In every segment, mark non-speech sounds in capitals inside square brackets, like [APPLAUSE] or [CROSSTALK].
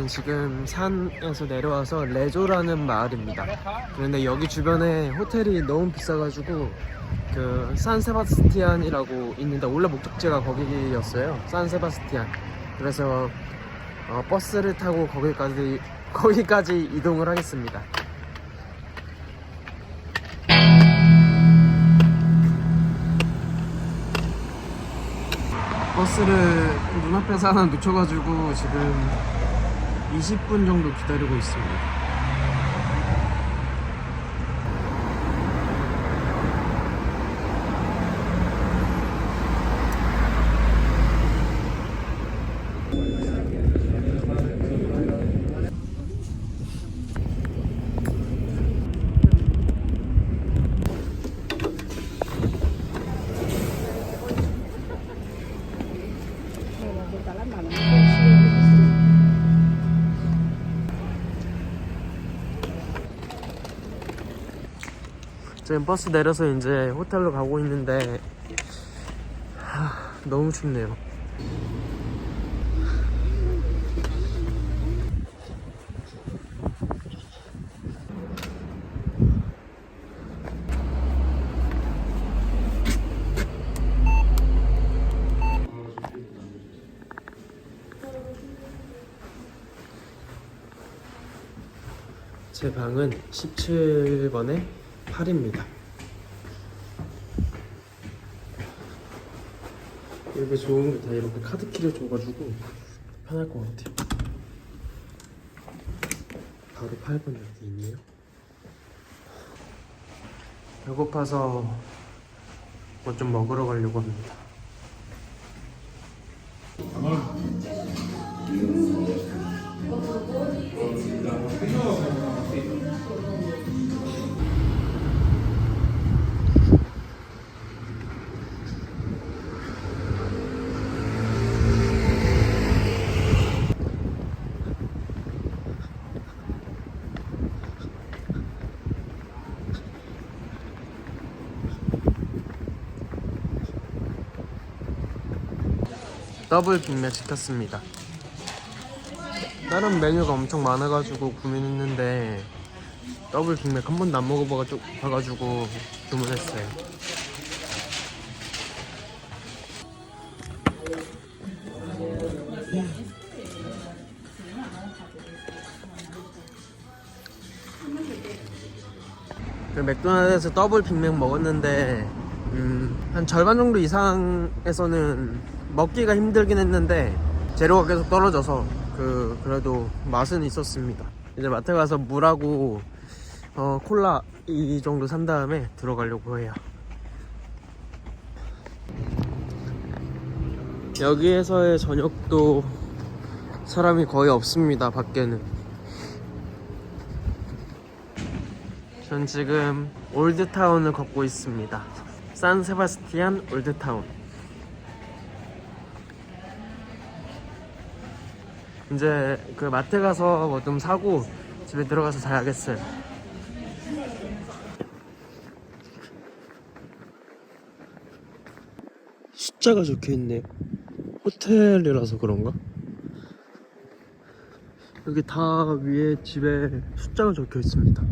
저는 지금 산에서 내려와서 레조라는 마을입니다. 그런데 여기 주변에 호텔이 너무 비싸가지고 그 산세바스티안이라고 있는데 원래 목적지가 거기였어요. 산세바스티안. 그래서 어, 버스를 타고 거기까지 [LAUGHS] 거기까지 이동을 하겠습니다. 버스를 눈앞에서 하나 놓쳐가지고 지금 20분 정도 기다리고 있습니다. 지금 버스 내려서 이제 호텔로 가고 있는데 하, 너무 춥네요. 제 방은 17번에 8입니다. 이렇게 좋은 게 다 이렇게 카드키를 줘가지고 편할 것 같아요. 바로 8번 여기 있네요. 배고파서 뭐 좀 먹으러 가려고 합니다. 더블 빅맥 시켰습니다. 다른 메뉴가 엄청 많아가지고 고민했는데 더블 빅맥 한 번도 안 먹어봐가지고 주문했어요. 그 맥도날드에서 더블 빅맥 먹었는데 음, 한 절반 정도 이상에서는 먹기가 힘들긴 했는데 재료가 계속 떨어져서 그 그래도 맛은 있었습니다. 이제 마트 가서 물하고 어, 콜라 이 정도 산 다음에 들어가려고 해요. 여기에서의 저녁도 사람이 거의 없습니다. 밖에는. 전 지금 올드타운을 걷고 있습니다. 산 세바스티안 올드타운. 이제 그 마트 가서 뭐 좀 사고 집에 들어가서 자야겠어요. 숫자가 적혀 있네요. 호텔이라서 그런가? 여기 다 위에 집에 숫자가 적혀 있습니다.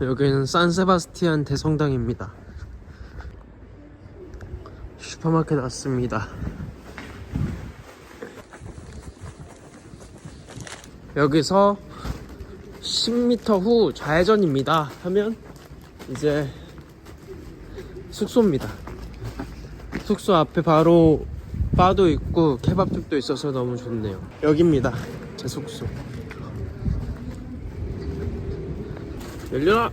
여기는 산세바스티안 대성당입니다. 슈퍼마켓 왔습니다. 여기서 10m 후 좌회전입니다. 하면 이제 숙소입니다. 숙소 앞에 바로 바도 있고 케밥집도 있어서 너무 좋네요. 여기입니다. 제 숙소. 열려라!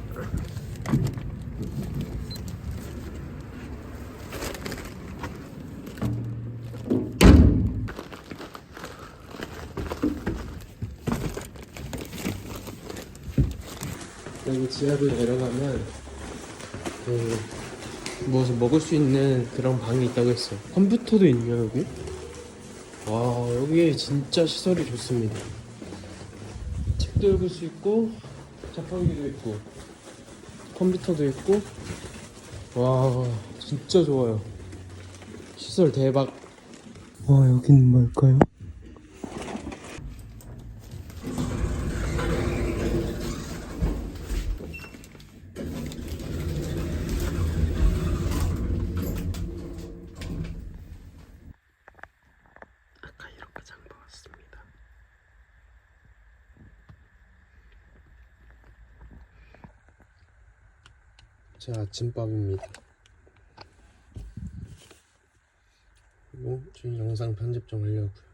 여기 지하로 내려가면 그 무엇을 먹을 수 있는 그런 방이 있다고 했어요. 컴퓨터도 있네요 여기. 와 여기 진짜 시설이 좋습니다. 책도 읽을 수 있고 자판기도 있고 컴퓨터도 있고 와 진짜 좋아요. 시설 대박. 와 여기는 뭘까요? 아까 이렇게 장 봐왔습니다. 제 아침밥입니다. 그리고 지금 영상 편집 좀 하려고요.